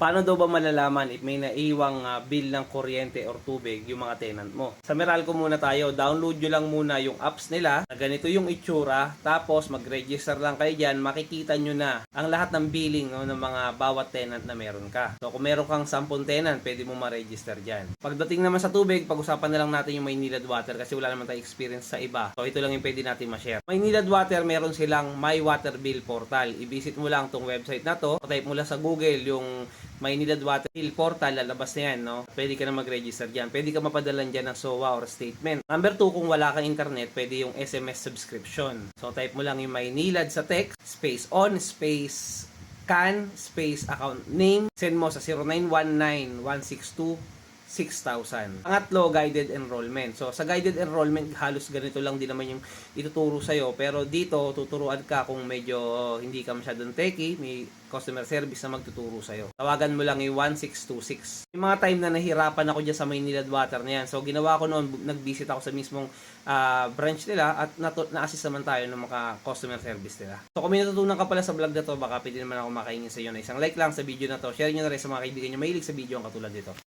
Paano daw ba malalaman if may naiwang ah, bill ng kuryente or tubig yung mga tenant mo? Sa Meralco muna tayo. Download nyo lang muna yung apps nila. na Ganito yung itsura. Tapos mag-register lang kayo dyan. Makikita nyo na ang lahat ng billing no, ng mga bawat tenant na meron ka. So kung meron kang 10 tenant, pwede mo ma-register dyan. Pagdating naman sa tubig, pag-usapan na lang natin yung Maynilad Water kasi wala naman tayong experience sa iba. So ito lang yung pwede natin ma-share. Maynilad Water, meron silang My Water Bill Portal. I-visit mo lang tong website na to. Type mo lang sa Google yung Maynilad Water Bill Portal, lalabas na yan, no? Pwede ka na mag-register dyan. Pwede ka mapadalan dyan ng SOA or statement. Number 2, kung wala kang internet, pwede yung SMS subscription. So type mo lang yung Maynilad sa text, space on, space can, space account name. Send mo sa 0919 162 6,000. Pangatlo, guided enrollment. So, sa guided enrollment, halos ganito lang din naman yung ituturo sa'yo. Pero dito, tuturuan ka kung medyo hindi ka masyadong techie, may customer service na magtuturo sa'yo. Tawagan mo lang yung 1626. Yung mga time na nahirapan ako dyan sa Maynilad Water na yan. So, ginawa ko noon, nag-visit ako sa mismong ah, branch nila at na-assist naman tayo ng mga customer service nila. So, kung may natutunan ka pala sa vlog na to, baka pwede naman ako makaingin sa iyo na isang like lang sa video na to. Share nyo na rin sa mga kaibigan nyo mahilig sa video ang katulad dito.